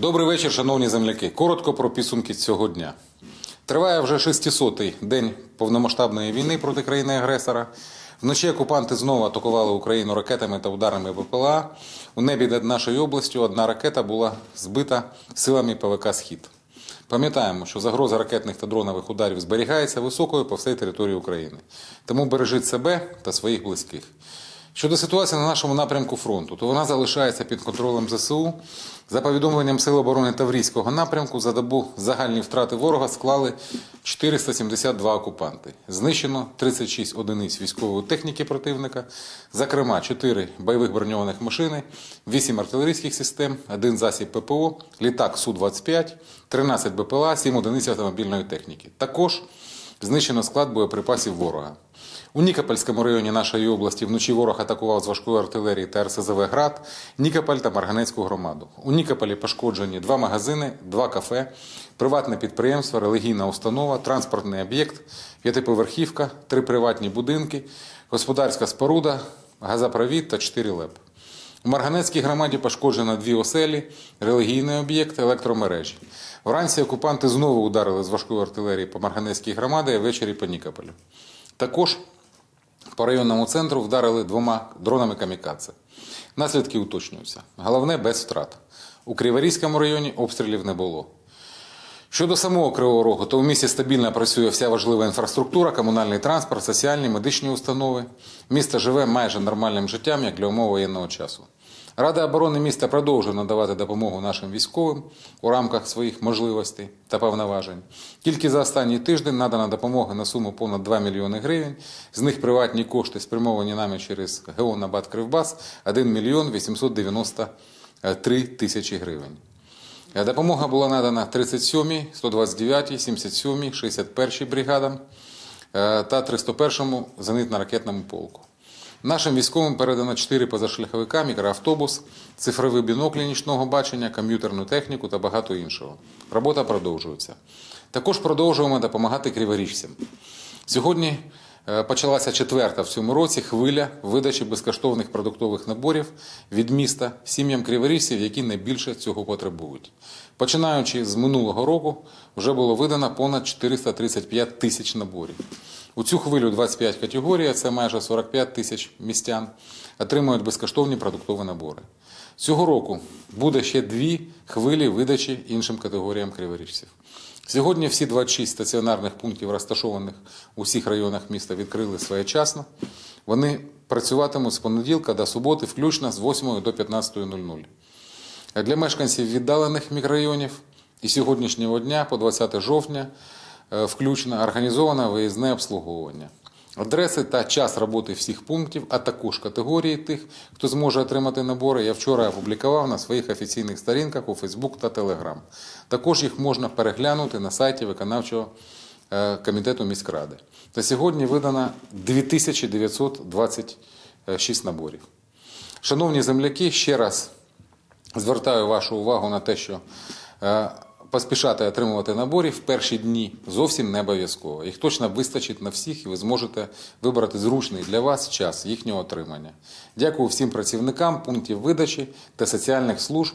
Добрий вечір, шановні земляки. Коротко про підсумки цього дня. Триває вже 600-й день повномасштабної війни проти країни-агресора. Вночі окупанти знову атакували Україну ракетами та ударами БПЛА. У небі над нашою областю одна ракета була збита силами ПВК Схід. Пам'ятаємо, що загроза ракетних та дронових ударів зберігається високою по всій території України. Тому бережіть себе та своїх близьких. Щодо ситуації на нашому напрямку фронту, то вона залишається під контролем ЗСУ. За повідомленням Сил оборони Таврійського напрямку, за добу загальні втрати ворога склали 472 окупанти. Знищено 36 одиниць військової техніки противника, зокрема 4 бойових броньованих машини, 8 артилерійських систем, 1 засіб ППО, літак Су-25, 13 БПЛА, 7 одиниць автомобільної техніки. Також знищено склад боєприпасів ворога. У Нікопольському районі нашої області вночі ворог атакував з важкої артилерії та РСЗВ «Град», Нікополь та Марганецьку громаду. У Нікополі пошкоджені два магазини, два кафе, приватне підприємство, релігійна установа, транспортний об'єкт, п'ятиповерхівка, три приватні будинки, господарська споруда, газопровід та чотири ЛЕП. У Марганецькій громаді пошкоджено дві оселі, релігійний об'єкт, електромережі. Вранці окупанти знову ударили з важкої артилерії по Марганецькій громаді, а ввечері по Нікополю. Також по районному центру вдарили двома дронами камікадзе. Наслідки уточнюються. Головне без втрат. У Криворізькому районі обстрілів не було. Щодо самого Кривого Рогу, то в місті стабільно працює вся важлива інфраструктура, комунальний транспорт, соціальні, медичні установи. Місто живе майже нормальним життям, як для умов воєнного часу. Рада оборони міста продовжує надавати допомогу нашим військовим у рамках своїх можливостей та повноважень. Тільки за останній тиждень надана допомога на суму понад 2 мільйони гривень. З них приватні кошти спрямовані нами через ГО «Набат Кривбас» 1 мільйон 893 тисячі гривень. Е, Допомога була надана 37-й, 129-й, 77-й, 61-й бригадам е, та 301-му зенитно-ракетному полку. Нашим військовим передано 4 позашляховика, мікроавтобус, цифрові біноклі нічного бачення, комп'ютерну техніку та багато іншого. Робота продовжується. Також продовжуємо допомагати криворіжцям. Сьогодні почалася четверта в цьому році хвиля видачі безкоштовних продуктових наборів від міста сім'ям криворіжців, які найбільше цього потребують. Починаючи з минулого року, вже було видано понад 435 тисяч наборів. У цю хвилю 25 категорій, це майже 45 тисяч містян, отримують безкоштовні продуктові набори. Цього року буде ще дві хвилі видачі іншим категоріям криворіжців. Сьогодні всі 26 стаціонарних пунктів, розташованих у всіх районах міста, відкрили своєчасно. Вони працюватимуть з понеділка до суботи, включно з 8 до 15.00. Для мешканців віддалених мікрорайонів і сьогоднішнього дня по 20 жовтня е, включно організовано виїзне обслуговування. Адреси та час роботи всіх пунктів, а також категорії тих, хто зможе отримати набори, я вчора опублікував на своїх офіційних сторінках у Facebook та Telegram. Також їх можна переглянути на сайті виконавчого е, комітету міськради. Та сьогодні видано 2926 наборів. Шановні земляки, ще раз звертаю вашу увагу на те, що е, поспішати отримувати наборів в перші дні зовсім не обов'язково. Їх точно вистачить на всіх, і ви зможете вибрати зручний для вас час їхнього отримання. Дякую всім працівникам пунктів видачі та соціальних служб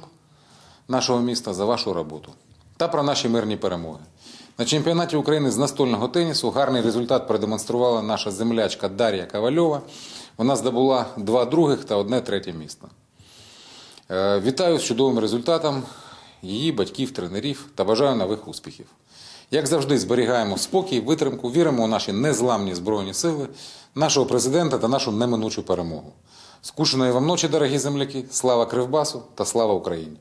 нашого міста за вашу роботу. Та про наші мирні перемоги. На чемпіонаті України з настольного тенісу гарний результат продемонструвала наша землячка Дар'я Ковальова. Вона здобула два других та одне третє місце. Е, Вітаю з чудовим результатом її батьків, тренерів та бажаю нових успіхів. Як завжди, зберігаємо спокій, витримку, віримо у наші незламні збройні сили, нашого президента та нашу неминучу перемогу. Скушеної вам ночі, дорогі земляки! Слава Кривбасу та слава Україні!